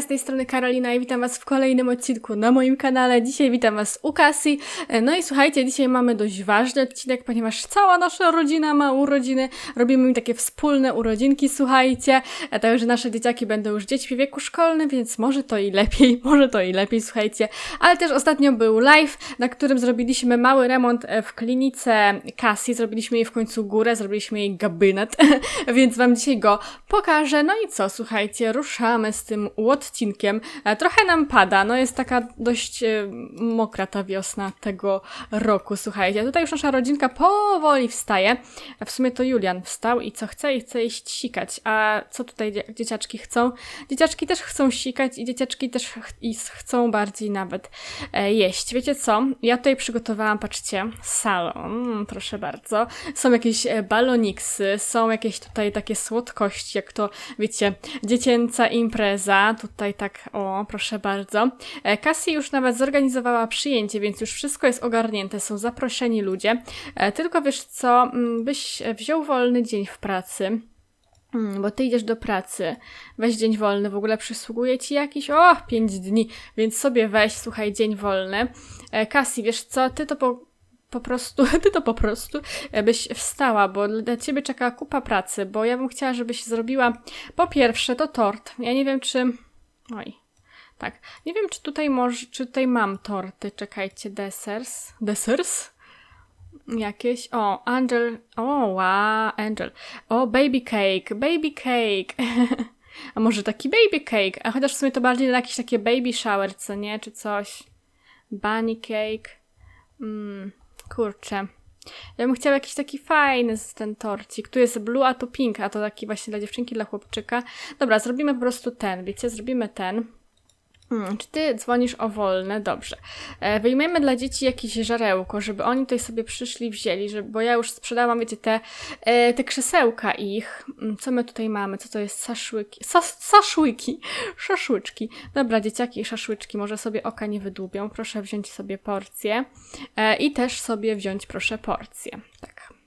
Z tej strony Karolina i witam Was w kolejnym odcinku na moim kanale. Dzisiaj witam Was u Kasi. E, No i słuchajcie, dzisiaj mamy dość ważny odcinek, ponieważ cała nasza rodzina ma urodziny. Robimy im takie wspólne urodzinki, słuchajcie. Także nasze dzieciaki będą już dziećmi w wieku szkolnym, więc może to i lepiej, może to i lepiej, słuchajcie. Ale też ostatnio był live, na którym zrobiliśmy mały remont e, w klinice Kasi. Zrobiliśmy jej w końcu górę, zrobiliśmy jej gabinet, więc Wam dzisiaj go pokażę. No i co, słuchajcie, ruszamy z tym odcinkiem. E, Trochę nam pada, no jest taka dość e, mokra ta wiosna tego roku, słuchajcie. Tutaj już nasza rodzinka powoli wstaje. W sumie to Julian wstał i co chce? I chce iść sikać. A co tutaj dzie- dzieciaczki chcą? Dzieciaczki też chcą sikać i dzieciaczki też ch- i chcą bardziej nawet e, jeść. Wiecie co? Ja tutaj przygotowałam, patrzcie, salon, proszę bardzo. Są jakieś baloniksy, są jakieś tutaj takie słodkości, jak to, wiecie, dziecięca impreza. Tutaj tak, o, proszę bardzo. E, Cassie już nawet zorganizowała przyjęcie, więc już wszystko jest ogarnięte, są zaproszeni ludzie. E, Tylko wiesz co, mm, byś e, wziął wolny dzień w pracy. Mm, bo ty idziesz do pracy, weź dzień wolny, w ogóle przysługuje ci jakiś, o, pięć dni, więc sobie weź, słuchaj, dzień wolny. E, Cassie, wiesz co, ty to po, po prostu, ty to po prostu e, byś wstała, bo dla ciebie czeka kupa pracy, bo ja bym chciała, żebyś zrobiła, po pierwsze, to tort. Ja nie wiem, czy, oj, tak, nie wiem, czy tutaj może, czy tutaj mam torty, czekajcie, desers, desers? Jakieś, o, Angel, o, wow, Angel, o, baby cake, baby cake, a może taki baby cake, a chociaż w sumie to bardziej na jakieś takie baby shower, co nie, czy coś, bunny cake, mm, kurczę, ja bym chciała jakiś taki fajny z ten torcik, tu jest blue, a tu pink, a to taki właśnie dla dziewczynki, dla chłopczyka, dobra, zrobimy po prostu ten, wiecie, zrobimy ten, Hmm, czy ty dzwonisz o wolne? Dobrze. E, wyjmiemy dla dzieci jakieś żarełko, żeby oni tutaj sobie przyszli, wzięli, żeby, bo ja już sprzedałam, wiecie, te, e, te krzesełka ich. Mm, Co my tutaj mamy? Co to jest? Saszłyki. Sas, saszłyki. Szaszłyczki. Dobra, dzieciaki i szaszłyczki, może sobie oka nie wydłubią. Proszę wziąć sobie porcję. E, I też sobie wziąć, proszę, porcję. Tak.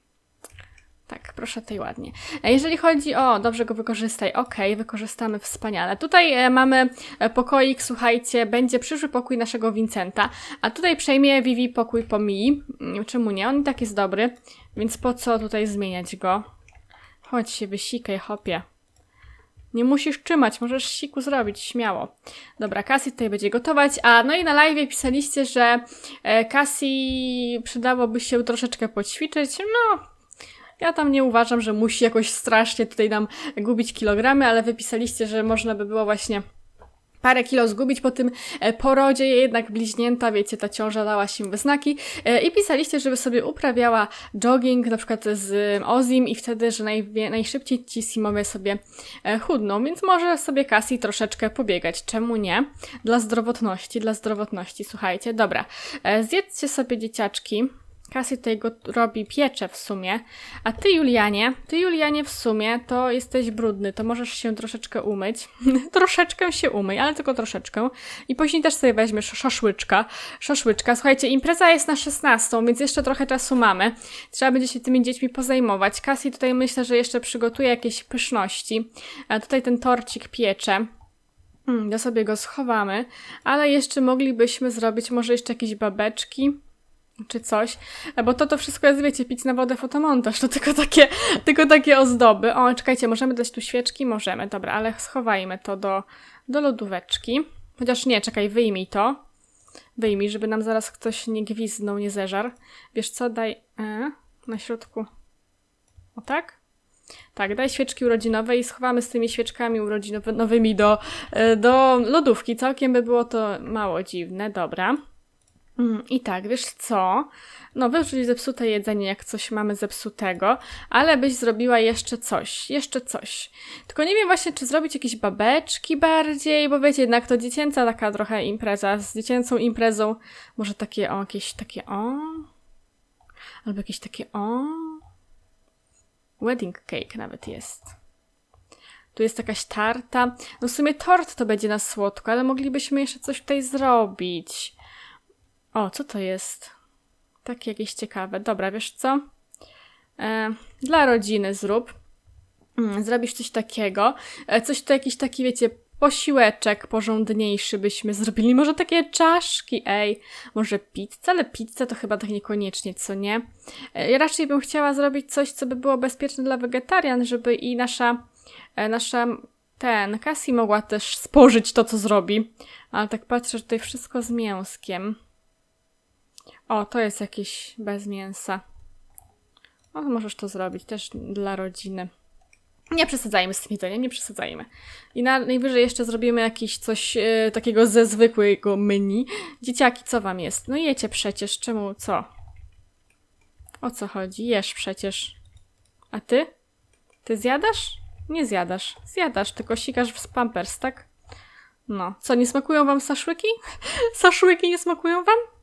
Proszę tutaj ładnie. E, Jeżeli chodzi o, dobrze go wykorzystaj, okej, wykorzystamy wspaniale. Tutaj e, mamy e, pokoik, słuchajcie, będzie przyszły pokój naszego Vincenta, a tutaj przejmie Vivi pokój po Mii. Mm, Czemu nie? On i tak jest dobry, więc po co tutaj zmieniać go? Chodź się, wysikaj, hopie. Nie musisz trzymać, możesz siku zrobić, śmiało. Dobra, Cassie tutaj będzie gotować, a no i na live pisaliście, że Cassie przydałoby się troszeczkę poćwiczyć, no ja tam nie uważam, że musi jakoś strasznie tutaj nam gubić kilogramy, ale wypisaliście, że można by było właśnie parę kilo zgubić po tym e, porodzie, jednak bliźnięta, wiecie, ta ciąża dała się we znaki. E, i pisaliście, żeby sobie uprawiała jogging, na przykład z Ozim i wtedy, że najszybciej ci simowie sobie e, chudną, więc może sobie Cassie troszeczkę pobiegać, czemu nie? Dla zdrowotności, dla zdrowotności, słuchajcie, dobra, zjedzcie sobie dzieciaczki, Cassie tutaj go robi piecze w sumie. A ty, Julianie, ty, Julianie, w sumie to jesteś brudny, to możesz się troszeczkę umyć. troszeczkę się umyj, ale tylko troszeczkę. I później też sobie weźmiesz szaszłyczka. Szaszłyczka. Słuchajcie, impreza jest na 16, więc jeszcze trochę czasu mamy. Trzeba będzie się tymi dziećmi pozajmować. Cassie tutaj myślę, że jeszcze przygotuje jakieś pyszności. A tutaj ten torcik piecze. Hmm, to sobie go schowamy, ale jeszcze moglibyśmy zrobić może jeszcze jakieś babeczki czy coś, bo to to wszystko jest, wiecie, pić na wodę fotomontaż, to tylko takie, tylko takie ozdoby. O, czekajcie, możemy dać tu świeczki? Możemy, dobra, ale schowajmy to do, do lodóweczki. Chociaż nie, czekaj, wyjmij to. Wyjmij, żeby nam zaraz ktoś nie gwizdnął, nie zeżarł. Wiesz co, daj e, na środku. O tak? Tak, daj świeczki urodzinowe i schowamy z tymi świeczkami urodzinowymi do, e, do lodówki. Całkiem by było to mało dziwne, dobra. Mm, I tak, wiesz co? No, wyrzuć zepsute jedzenie, jak coś mamy zepsutego, ale byś zrobiła jeszcze coś, jeszcze coś. Tylko nie wiem właśnie, czy zrobić jakieś babeczki bardziej, bo wiecie, jednak to dziecięca taka trochę impreza, z dziecięcą imprezą, może takie o, jakieś takie o, albo jakieś takie o. Wedding cake nawet jest. Tu jest jakaś tarta. No w sumie tort to będzie na słodko, ale moglibyśmy jeszcze coś tutaj zrobić. O, co to jest? Takie jakieś ciekawe. Dobra, wiesz co? E, dla rodziny zrób. Mm, Zrobisz coś takiego. E, coś to jakiś taki, wiecie, posiłeczek porządniejszy byśmy zrobili. Może takie czaszki, ej. Może pizzę, ale pizzę to chyba tak niekoniecznie, co nie? E, Ja raczej bym chciała zrobić coś, co by było bezpieczne dla wegetarian, żeby i nasza, e, nasza ten, Cassie mogła też spożyć to, co zrobi. Ale tak patrzę, że tutaj wszystko z mięskiem. O, to jest jakieś bez mięsa. O, możesz to zrobić też dla rodziny. Nie przesadzajmy z tym jedzeniem, nie przesadzajmy. I na, najwyżej jeszcze zrobimy jakieś coś e, takiego ze zwykłego menu. Dzieciaki, co wam jest? No jecie przecież, czemu, co? O co chodzi? Jesz przecież. A ty? Ty zjadasz? Nie zjadasz. Zjadasz, tylko sikasz w pampers, tak? No. Co, nie smakują wam saszłyki? saszłyki nie smakują wam?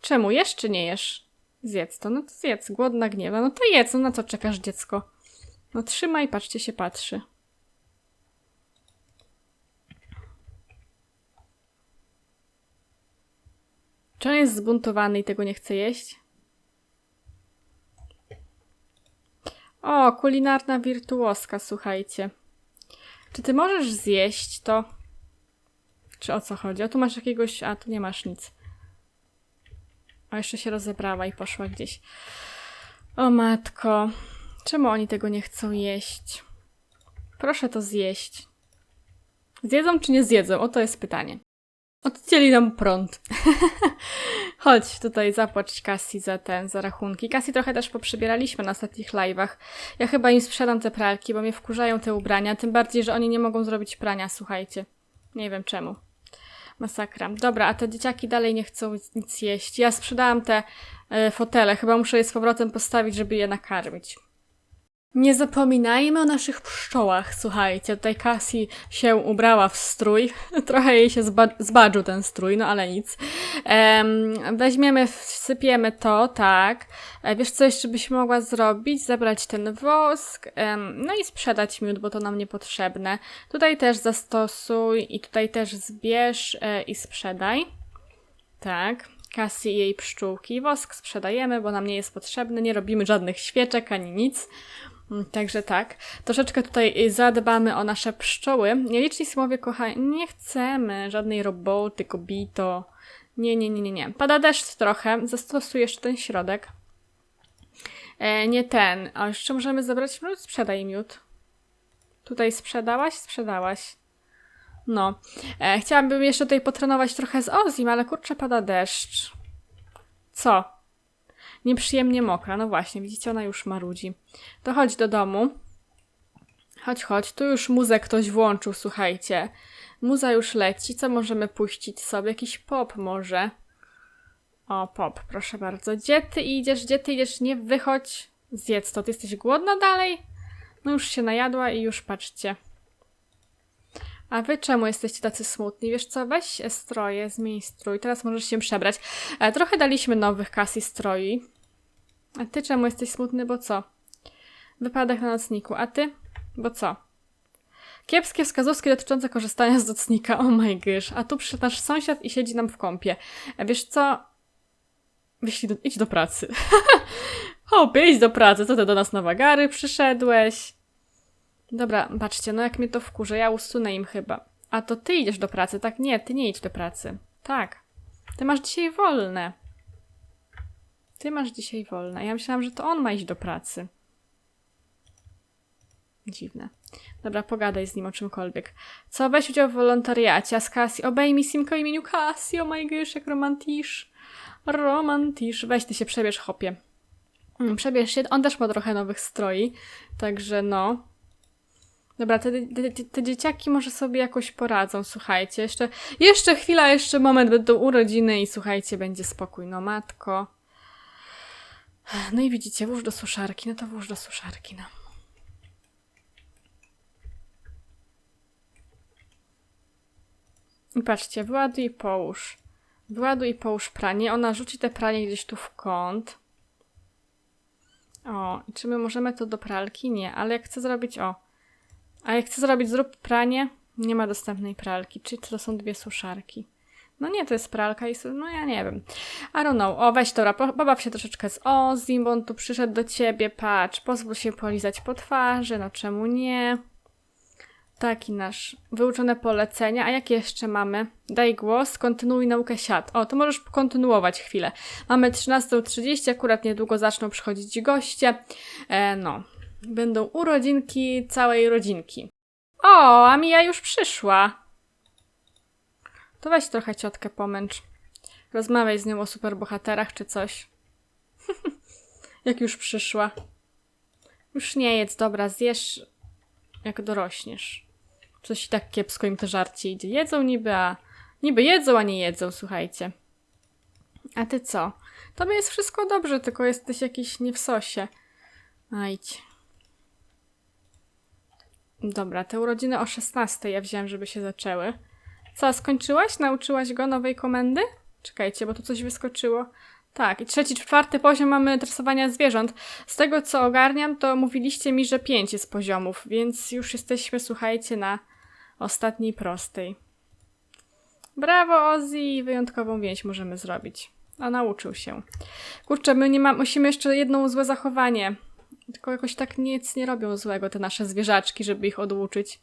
Czemu? Jesz czy nie jesz? Zjedz to. No to zjedz. Głodna gniewa. No to jedz. No na co czekasz, dziecko? No trzymaj, patrzcie się patrzy. Czy on jest zbuntowany i tego nie chce jeść? O, kulinarna wirtuoska, słuchajcie. Czy ty możesz zjeść to? Czy o co chodzi? O, tu masz jakiegoś... A, tu nie masz nic. O, jeszcze się rozebrała i poszła gdzieś. O matko. Czemu oni tego nie chcą jeść? Proszę to zjeść. Zjedzą czy nie zjedzą? Oto jest pytanie. Odcięli nam prąd. Chodź tutaj zapłać Cassie za ten, za rachunki. Cassie trochę też poprzybieraliśmy na ostatnich live'ach. Ja chyba im sprzedam te pralki, bo mnie wkurzają te ubrania. Tym bardziej, że oni nie mogą zrobić prania, słuchajcie. Nie wiem czemu. Masakra. Dobra, a te dzieciaki dalej nie chcą nic jeść. Ja sprzedałam te e, fotele. Chyba muszę je z powrotem postawić, żeby je nakarmić. Nie zapominajmy o naszych pszczołach, słuchajcie. Tutaj Cassie się ubrała w strój. Trochę jej się zba- zbadżył ten strój, no ale nic. Em, weźmiemy, wsypiemy to, tak. E, wiesz co jeszcze byś mogła zrobić? Zebrać ten wosk, em, no i sprzedać miód, bo to nam niepotrzebne. Tutaj też zastosuj i tutaj też zbierz e, i sprzedaj. Tak. Cassie i jej pszczółki. Wosk sprzedajemy, bo nam nie jest potrzebny. Nie robimy żadnych świeczek ani nic. Także tak. Troszeczkę tutaj y, zadbamy o nasze pszczoły. Nieliczni słowie, kochani, nie chcemy żadnej roboty, kobito. Nie, nie, nie, nie, nie. Pada deszcz trochę. Zastosuj jeszcze ten środek. E, nie ten. A jeszcze możemy zabrać miód? Sprzedaj miód. Tutaj sprzedałaś? Sprzedałaś. No. E, chciałabym jeszcze tutaj potrenować trochę z Ozim, ale kurczę, pada deszcz. Co? Nieprzyjemnie mokra. No właśnie, widzicie, ona już marudzi. To chodź do domu. Chodź, chodź. Tu już muzę ktoś włączył, słuchajcie. Muza już leci. Co możemy puścić sobie? Jakiś pop może. O, pop, proszę bardzo. Gdzie ty idziesz? Gdzie ty idziesz? Nie wychodź. Zjedz to. Ty jesteś głodna dalej? No już się najadła i już patrzcie. A wy czemu jesteście tacy smutni? Wiesz co, weź stroje, zmień strój, teraz możesz się przebrać. E, trochę daliśmy nowych Cassie stroi. A ty czemu jesteś smutny, bo co? Wypadek na nocniku, a ty? Bo co? Kiepskie wskazówki dotyczące korzystania z nocnika, oh my gosh. A tu przyszedł nasz sąsiad i siedzi nam w kąpie. E, wiesz co? Wyślij do, idź do pracy. Hopie, idź do pracy, co ty do nas na wagary przyszedłeś? Dobra, patrzcie, no jak mnie to wkurza, ja usunę im chyba. A to ty idziesz do pracy, tak? Nie, ty nie idź do pracy. Tak. Ty masz dzisiaj wolne. Ty masz dzisiaj wolne. Ja myślałam, że to on ma iść do pracy. Dziwne. Dobra, pogadaj z nim o czymkolwiek. Co? Weź udział w wolontariacie, a z Cassie. Obejmij Simko o imieniu Cassie, oh my gosh, jak romantisz. Romantisz. Weź ty się przebierz, hopie. Mm, Przebierz się. On też ma trochę nowych stroi, także no. Dobra, te, te, te dzieciaki może sobie jakoś poradzą, słuchajcie. Jeszcze, jeszcze chwila, jeszcze moment, będą urodziny i słuchajcie, będzie spokój. No matko. No i widzicie, włóż do suszarki, no to włóż do suszarki, no. I patrzcie, wyładuj i połóż. Wyładuj i połóż pranie. Ona rzuci te pranie gdzieś tu w kąt. O, i czy my możemy to do pralki? Nie, ale jak chcę zrobić, o. A jak chcę zrobić zrób pranie, nie ma dostępnej pralki. Czy to są dwie suszarki? No nie, to jest pralka i no ja nie wiem. I don't know. O, weź Tora, po- pobaw się troszeczkę z Ozim, bo on tu przyszedł do ciebie, patrz, pozwól się polizać po twarzy, no czemu nie? Taki nasz wyuczone polecenia. A jakie jeszcze mamy? Daj głos, kontynuuj naukę siat. O, to możesz kontynuować chwilę. Mamy 13.30, akurat niedługo zaczną przychodzić goście. E, no, będą urodzinki całej rodzinki. O, a Mija już przyszła. To weź trochę ciotkę pomęcz. Rozmawiaj z nią o superbohaterach czy coś. jak już przyszła. Już nie jedz, dobra, zjesz jak dorośniesz. Coś tak kiepsko im te żarcie idzie. Jedzą niby, a niby jedzą, a nie jedzą, słuchajcie. A ty co? Tobie jest wszystko dobrze, tylko jesteś jakiś nie w sosie. A idź. Dobra, te urodziny o 16 ja wziąłem, żeby się zaczęły. Co, skończyłaś? Nauczyłaś go nowej komendy? Czekajcie, bo tu coś wyskoczyło. Tak, i trzeci, czwarty poziom mamy tresowania zwierząt. Z tego co ogarniam, to mówiliście mi, że pięć jest poziomów, więc już jesteśmy, słuchajcie, na ostatniej prostej. Brawo, Ozzy! Wyjątkową więź możemy zrobić. A nauczył się. Kurczę, my nie ma, musimy jeszcze jedno złe zachowanie. Tylko jakoś tak nic nie robią złego te nasze zwierzaczki, żeby ich oduczyć.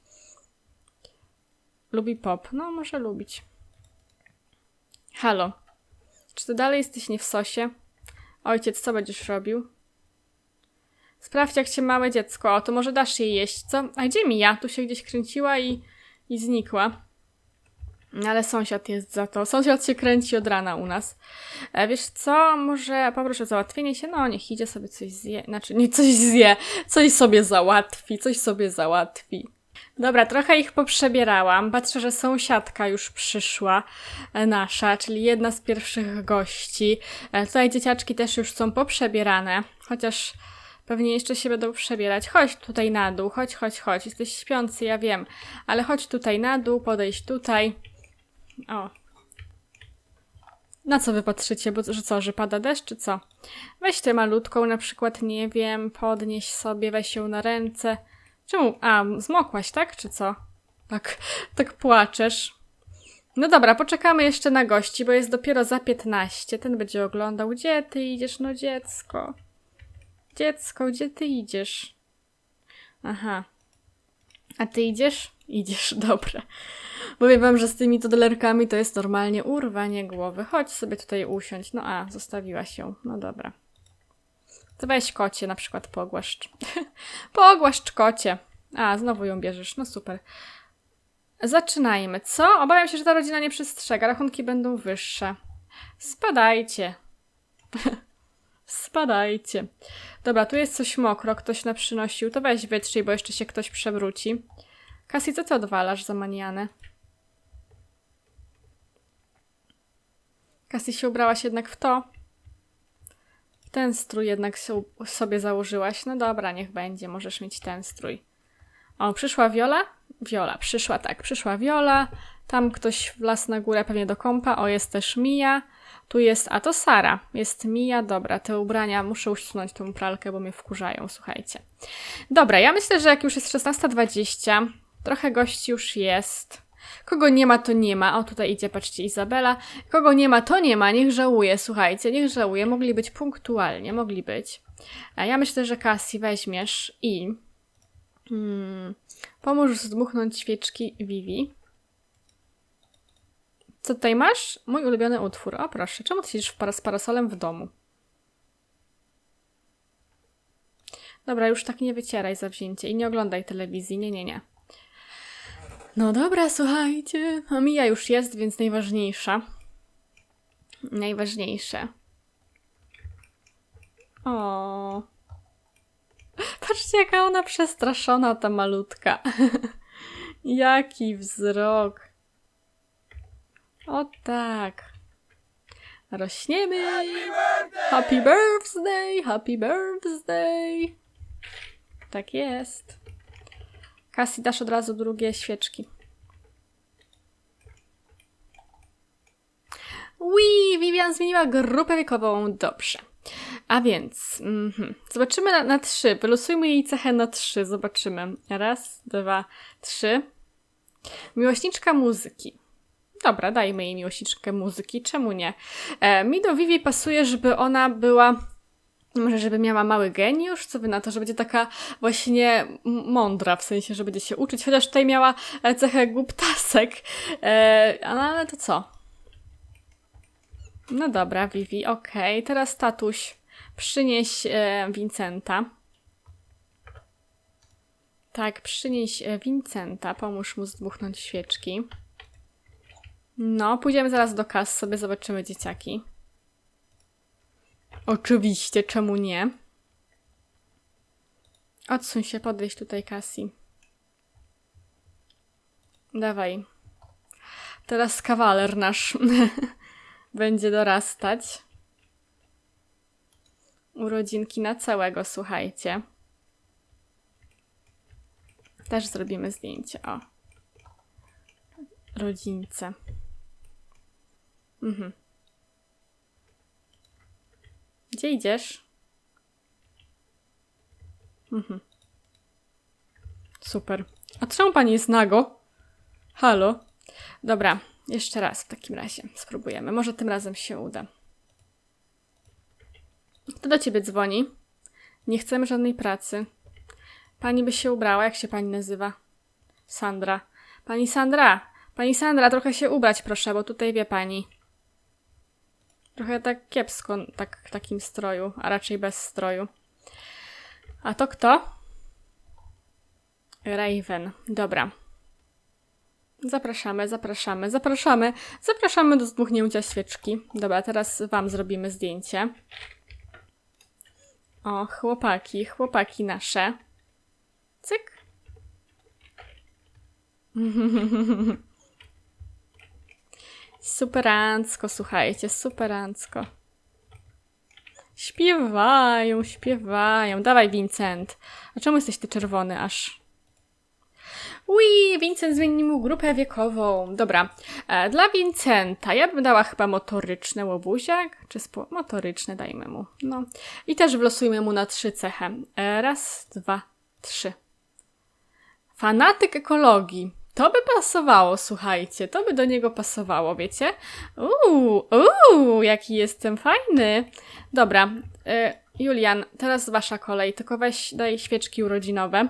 Lubi pop. No, może lubić. Halo. Czy ty dalej jesteś nie w sosie? Ojciec, co będziesz robił? Sprawdź, jak się małe dziecko. O, to może dasz jej jeść, co? A gdzie mi ja? Tu się gdzieś kręciła i, i znikła. Ale sąsiad jest za to. Sąsiad się kręci od rana u nas. E, wiesz co? Może poproszę o załatwienie się? No, niech idzie sobie coś zje. Znaczy, nie coś zje. Coś sobie załatwi. Coś sobie załatwi. Dobra, trochę ich poprzebierałam. Patrzę, że sąsiadka już przyszła, e, nasza, czyli jedna z pierwszych gości. E, Tutaj dzieciaczki też już są poprzebierane, chociaż pewnie jeszcze się będą przebierać. Chodź tutaj na dół, chodź, chodź, chodź. Jesteś śpiący, ja wiem, ale chodź tutaj na dół, podejść tutaj. O. Na co wy patrzycie? Bo że co, że pada deszcz, czy co? Weź tę malutką, na przykład, nie wiem, podnieś sobie, weź ją na ręce. Czemu? A, zmokłaś, tak? Czy co? Tak, tak płaczesz. No dobra, poczekamy jeszcze na gości, bo jest dopiero za 15. Ten będzie oglądał. Gdzie ty idziesz? No dziecko. Dziecko, gdzie ty idziesz? Aha. A ty idziesz? Idziesz, dobra. Powiem wam, że z tymi toddlerkami to jest normalnie urwanie głowy. Chodź sobie tutaj usiąść. No a, zostawiłaś ją. No dobra. Weź kocie na przykład pogłaszcz. pogłaszcz kocie. A, znowu ją bierzesz. No super. Zaczynajmy. Co? Obawiam się, że ta rodzina nie przestrzega. Rachunki będą wyższe. Spadajcie. Spadajcie. Dobra, tu jest coś mokro, ktoś na przynosił. To weź wytrzyj, bo jeszcze się ktoś przewróci. Kasi, co ty odwalasz za manianę? Kasi się ubrałaś jednak w to. Ten strój jednak so- sobie założyłaś. No dobra, niech będzie, możesz mieć ten strój. O, przyszła Viola? Viola, przyszła, tak, przyszła Viola. Tam ktoś wlazł na górę pewnie do kąpa. O, jest też Mia. Tu jest, a to Sara. Jest Mia, dobra, te ubrania, muszę usunąć tą pralkę, bo mnie wkurzają, słuchajcie. Dobra, ja myślę, że jak już jest 16.20, trochę gości już jest. Kogo nie ma, to nie ma. O, tutaj idzie, patrzcie, Izabela. Kogo nie ma, to nie ma. Niech żałuje, słuchajcie, niech żałuje. Mogli być punktualnie, mogli być. Ja myślę, że Cassie weźmiesz i hmm, pomóż zdmuchnąć świeczki Vivi. Co tutaj masz? Mój ulubiony utwór. O, proszę. Czemu ty siedzisz z parasolem w domu? Dobra, już tak nie wycieraj zawzięcie i nie oglądaj telewizji. Nie, nie, nie. No dobra, słuchajcie. A Mija już jest, więc najważniejsza. Najważniejsze. O. Patrzcie, jaka ona przestraszona, ta malutka. Jaki wzrok. O tak. Rośniemy. Happy birthday, happy birthday. Tak jest. Cassie, dasz od razu drugie świeczki. Ui, Vivian zmieniła grupę wiekową. Dobrze. A więc, mhm. zobaczymy na, na trzy. Wylosujmy jej cechę na trzy. Zobaczymy. Raz, dwa, trzy. Miłośniczka muzyki. Dobra, dajmy jej miłośniczkę muzyki. Czemu nie? E, mi do Vivi pasuje, żeby ona była Może, żeby miała mały geniusz? Co wy na to, że będzie taka właśnie mądra, w sensie, że będzie się uczyć, chociaż tutaj miała e, cechę głuptasek. E, no ale to co? No dobra, Vivi, okej. Teraz tatuś, przynieś e, Vincenta. Tak, przynieś e, Vincenta, pomóż mu zdmuchnąć świeczki. No, pójdziemy zaraz do kas, sobie zobaczymy dzieciaki. Oczywiście, czemu nie? Odsuń się, podejść tutaj, Cassie. Dawaj. Teraz kawaler nasz będzie dorastać. Urodzinki na całego, słuchajcie. Też zrobimy zdjęcie, o. Rodzince. Mhm. Gdzie idziesz? Mhm. Super. A czemu pani jest nago? Halo? Dobra, jeszcze raz w takim razie spróbujemy. Może tym razem się uda. Kto do ciebie dzwoni? Nie chcemy żadnej pracy. Pani by się ubrała, jak się pani nazywa? Sandra. Pani Sandra! Pani Sandra, trochę się ubrać proszę, bo tutaj wie pani. Trochę tak kiepsko tak, w takim stroju, a raczej bez stroju. A to kto? Raven. Dobra. Zapraszamy, zapraszamy, zapraszamy, zapraszamy do zdmuchnięcia świeczki. Dobra, teraz wam zrobimy zdjęcie. O, chłopaki, chłopaki nasze. Cyk. Superancko, słuchajcie, superancko. Śpiewają, śpiewają. Dawaj, Vincent. A czemu jesteś ty czerwony aż? Ui, Vincent zmieni mu grupę wiekową. Dobra, e, dla Vincenta ja bym dała chyba motoryczne łobuziak, czy spo... motoryczne dajmy mu. No. I też wlosujmy mu na trzy cechy. E, raz, dwa, trzy. Fanatyk ekologii. To by pasowało, słuchajcie, to by do niego pasowało, wiecie? Uuu, uuu, jaki jestem fajny. Dobra, y, Julian, teraz wasza kolej, tylko weź, daj świeczki urodzinowe.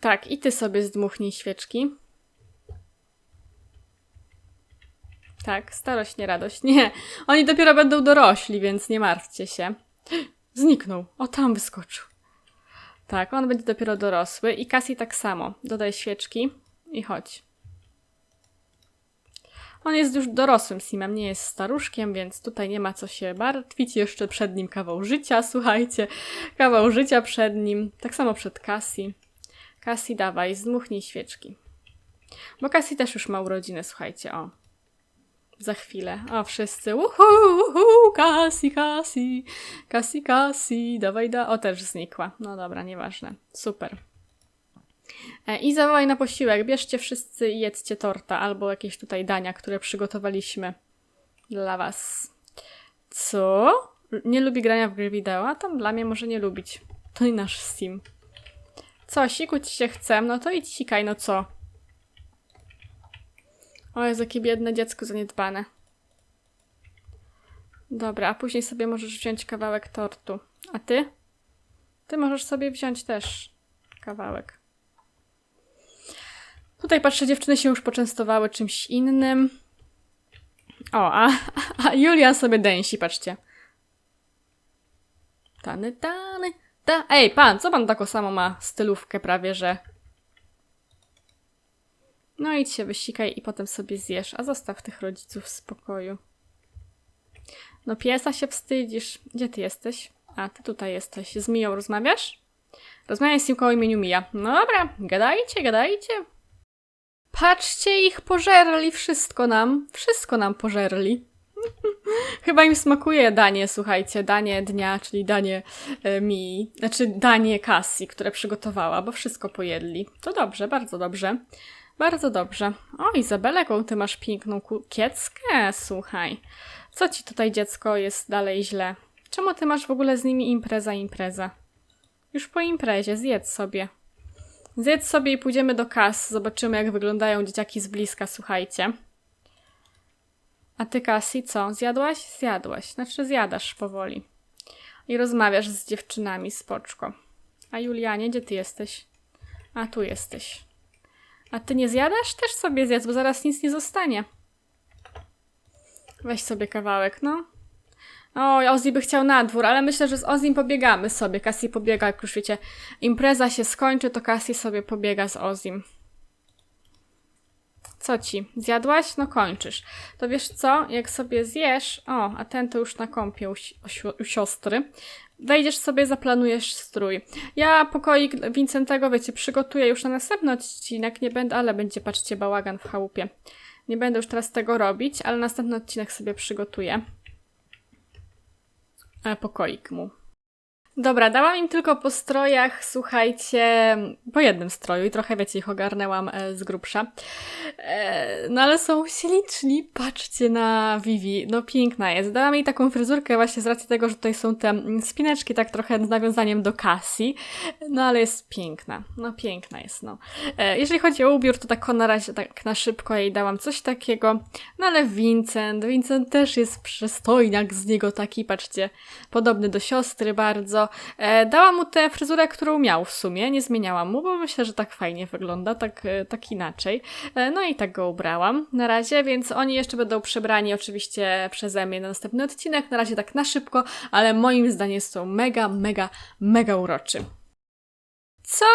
Tak, i ty sobie zdmuchnij świeczki. Tak, starość, nie radość. Nie, oni dopiero będą dorośli, więc nie martwcie się. Zniknął. O, tam wyskoczył. Tak, on będzie dopiero dorosły i Cassie tak samo. Dodaj świeczki i chodź. On jest już dorosłym simem, nie jest staruszkiem, więc tutaj nie ma co się martwić. Jeszcze przed nim kawał życia, słuchajcie. Kawał życia przed nim. Tak samo przed Cassie. Cassie, dawaj, zdmuchnij świeczki. Bo Cassie też już ma urodziny, słuchajcie, o. Za chwilę. O, wszyscy. Uhu, uhu, Cassie, Cassie. Cassie, Cassie. Dawaj, da. O, też znikła. No dobra, nieważne. Super. E, I zawołaj na posiłek. Bierzcie wszyscy i jedzcie torta albo jakieś tutaj dania, które przygotowaliśmy dla was. Co? Nie lubi grania w gry wideo? A tam dla mnie może nie lubić. To i nasz Steam. Co, siku ci się chce? No to idź sikaj, no co? O, jest jakie biedne dziecko zaniedbane. Dobra, a później sobie możesz wziąć kawałek tortu. A ty? Ty możesz sobie wziąć też kawałek. Tutaj patrzę, dziewczyny się już poczęstowały czymś innym. O, a, a Julia sobie dęsi, patrzcie. Tany, tany, ta. Ej, pan, co pan taką samą ma stylówkę prawie, że... No idź się wysikaj i potem sobie zjesz, a zostaw tych rodziców w spokoju. No piesa się wstydzisz. Gdzie ty jesteś? A, ty tutaj jesteś. Z Miją rozmawiasz? Rozmawiaj z Simką o imieniu Mija. No dobra, gadajcie, gadajcie. Patrzcie, ich pożerli wszystko nam. Wszystko nam pożerli. Chyba im smakuje danie, słuchajcie, danie dnia, czyli danie e, mi, znaczy danie Cassie, które przygotowała, bo wszystko pojedli. To dobrze, bardzo dobrze. Bardzo dobrze. O, Izabela, jaką ty masz piękną kieckę, słuchaj. Co ci tutaj dziecko jest dalej źle? Czemu ty masz w ogóle z nimi impreza, impreza? Już po imprezie, zjedz sobie. Zjedz sobie i pójdziemy do kas. Zobaczymy, jak wyglądają dzieciaki z bliska, słuchajcie. A ty, Cassie, co? Zjadłaś? Zjadłaś. Znaczy zjadasz powoli. I rozmawiasz z dziewczynami, spoczko. A Julianie, gdzie ty jesteś? A tu jesteś. A ty nie zjadasz? Też sobie zjedz, bo zaraz nic nie zostanie. Weź sobie kawałek, no. O, Ozzy by chciał na dwór, ale myślę, że z Ozim pobiegamy sobie. Cassie pobiega, jak już wiecie, impreza się skończy, to Cassie sobie pobiega z Ozim. Co ci? Zjadłaś? No kończysz. To wiesz co? Jak sobie zjesz... O, a ten to już na kąpie u, u siostry. Wejdziesz sobie, zaplanujesz strój. Ja pokoik Wincentego, wiecie, przygotuję już na następny odcinek. Nie będę, ale będzie, patrzcie, bałagan w chałupie. Nie będę już teraz tego robić, ale następny odcinek sobie przygotuję. E, pokoik mu. Dobra, dałam im tylko po strojach, słuchajcie, po jednym stroju i trochę, wiecie, ich ogarnęłam e, z grubsza. E, no ale są śliczni, patrzcie na Vivi, no piękna jest. Dałam jej taką fryzurkę właśnie z racji tego, że tutaj są te mm, spineczki, tak trochę z nawiązaniem do Cassie, no ale jest piękna, no piękna jest, no. E, jeżeli chodzi o ubiór, to tak na razie, tak na szybko jej dałam coś takiego, no ale Vincent, Vincent też jest przystojniak z niego taki, patrzcie, podobny do siostry bardzo. E, dałam mu tę fryzurę, którą miał w sumie, nie zmieniałam mu, bo myślę, że tak fajnie wygląda, tak, e, tak inaczej. E, no i tak go ubrałam na razie, więc oni jeszcze będą przebrani oczywiście przeze mnie na następny odcinek, na razie tak na szybko, ale moim zdaniem są mega, mega, mega uroczy. Co?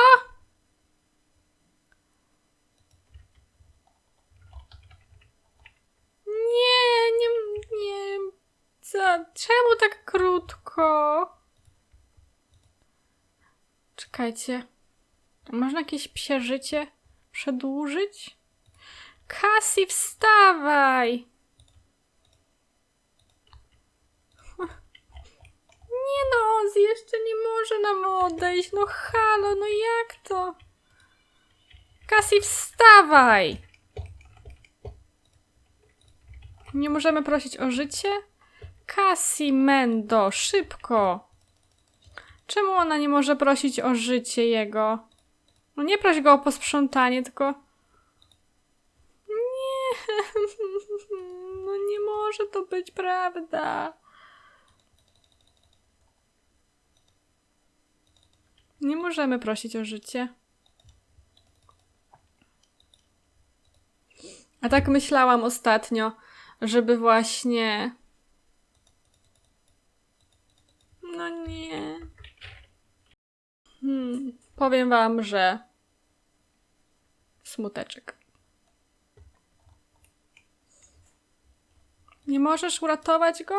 Nie, nie, nie. Co? Czemu tak krótko? Czekajcie. Można jakieś psie życie przedłużyć? Cassie, wstawaj! Nie no, Ozzy jeszcze nie może nam odejść. No halo, no jak to? Cassie, wstawaj! Nie możemy prosić o życie? Cassie, Mendo, szybko! Czemu ona nie może prosić o życie jego? No nie proś go o posprzątanie, tylko... Nie, no nie może to być prawda. Nie możemy prosić o życie. A tak myślałam ostatnio, żeby właśnie. No nie. Hmm, powiem wam, że. Smuteczek. Nie możesz uratować go?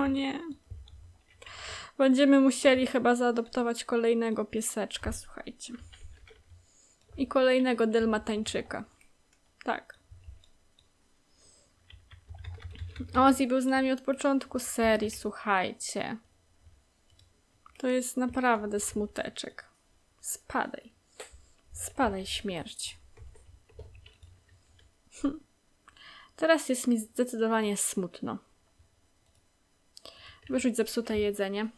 No nie. Będziemy musieli chyba zaadoptować kolejnego pieseczka, słuchajcie. I kolejnego delmatańczyka. Tak. Ozzy był z nami od początku serii, słuchajcie. To jest naprawdę smuteczek. Spadaj. Spadaj, śmierć. Hm. Teraz jest mi zdecydowanie smutno. Wyrzuć zepsute jedzenie.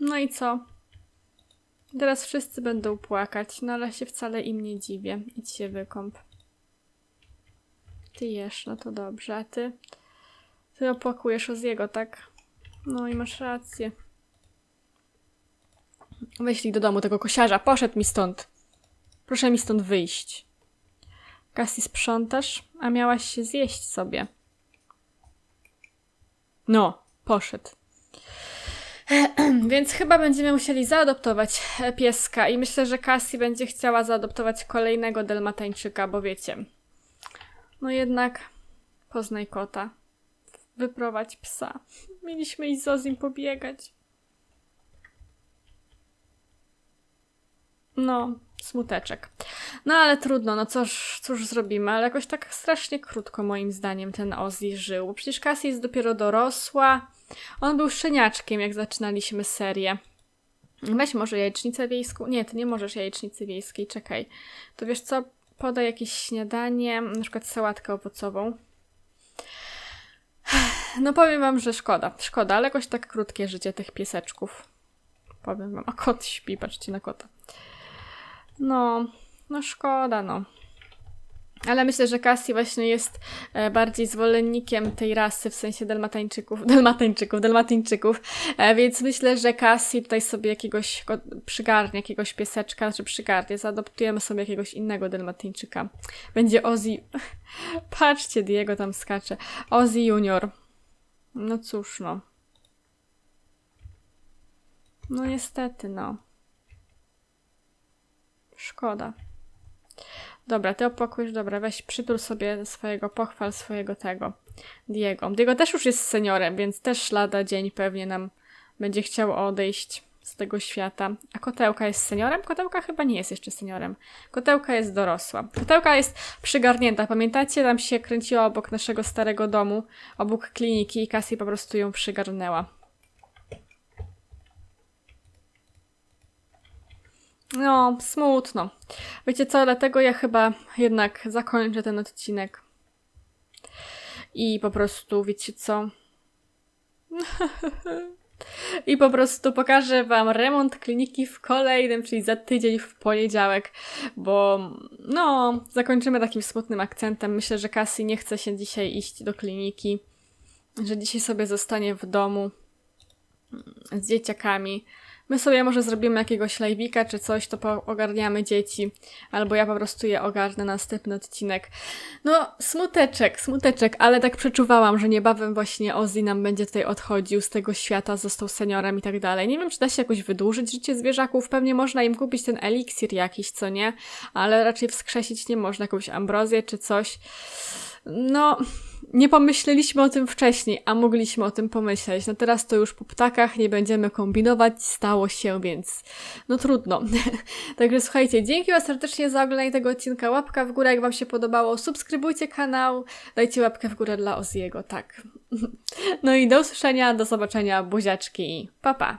No i co? Teraz wszyscy będą płakać, no ale się wcale im nie dziwię. Idź się wykąp. Ty jesz, no to dobrze, a ty? Ty opłakujesz o jego, tak? No i masz rację. Wyślij do domu tego kosiarza, poszedł mi stąd. Proszę mi stąd wyjść. Cassie, sprzątasz, a miałaś się zjeść sobie. No, poszedł. Więc chyba będziemy musieli zaadoptować e, pieska i myślę, że Cassie będzie chciała zaadoptować kolejnego delmatańczyka, bo wiecie, no jednak poznaj kota, wyprowadź psa. Mieliśmy iść z Ozim pobiegać. No, smuteczek. No ale trudno, no cóż, cóż zrobimy, ale jakoś tak strasznie krótko moim zdaniem ten Ozzy żył, przecież Cassie jest dopiero dorosła. On był szczeniaczkiem, jak zaczynaliśmy serię. Weź może jajecznicę wiejską. Nie, ty nie możesz jajecznicy wiejskiej, czekaj. To wiesz co? Podaj jakieś śniadanie, na przykład sałatkę owocową. No powiem wam, że szkoda, szkoda, ale jakoś tak krótkie życie tych pieseczków. Powiem wam, a kot śpi, patrzcie na kota. No, no szkoda, no. Ale myślę, że Cassie właśnie jest e, bardziej zwolennikiem tej rasy, w sensie dalmatańczyków, dalmatańczyków, dalmatyńczyków, e, więc myślę, że Cassie tutaj sobie jakiegoś go, przygarnie, jakiegoś pieseczka, znaczy przygarnie, zaadoptujemy sobie jakiegoś innego dalmatyńczyka. Będzie Ozzy, patrzcie, Diego tam skacze, Ozzy Junior. No cóż, no. No niestety, no. Szkoda. Dobra, ty opłakujesz, dobra, weź przytul sobie swojego, pochwal swojego tego, Diego. Diego też już jest seniorem, więc też lada dzień pewnie nam będzie chciał odejść z tego świata. A kotełka jest seniorem? Kotełka chyba nie jest jeszcze seniorem. Kotełka jest dorosła. Kotełka jest przygarnięta. Pamiętacie? Tam się kręciła obok naszego starego domu, obok kliniki i Cassie po prostu ją przygarnęła. No, smutno. Wiecie co, dlatego ja chyba jednak zakończę ten odcinek. I po prostu, wiecie co? I po prostu pokażę Wam remont kliniki w kolejnym, czyli za tydzień w poniedziałek, bo no, zakończymy takim smutnym akcentem. Myślę, że Cassie nie chce się dzisiaj iść do kliniki, że dzisiaj sobie zostanie w domu z dzieciakami. My sobie może zrobimy jakiegoś live'ika czy coś, to ogarniamy dzieci, albo ja po prostu je ogarnę na następny odcinek. No, smuteczek, smuteczek, ale tak przeczuwałam, że niebawem właśnie Ozzy nam będzie tutaj odchodził z tego świata, został seniorem i tak dalej. Nie wiem, czy da się jakoś wydłużyć życie zwierzaków, pewnie można im kupić ten eliksir jakiś, co nie, ale raczej wskrzesić nie można, jakąś ambrozję czy coś no, nie pomyśleliśmy o tym wcześniej, a mogliśmy o tym pomyśleć. No teraz to już po ptakach nie będziemy kombinować, stało się, więc no trudno. Także słuchajcie, dzięki serdecznie za oglądanie tego odcinka. Łapka w górę, jak Wam się podobało. Subskrybujcie kanał, dajcie łapkę w górę dla Oziego, tak. No i do usłyszenia, do zobaczenia, buziaczki. Pa, pa.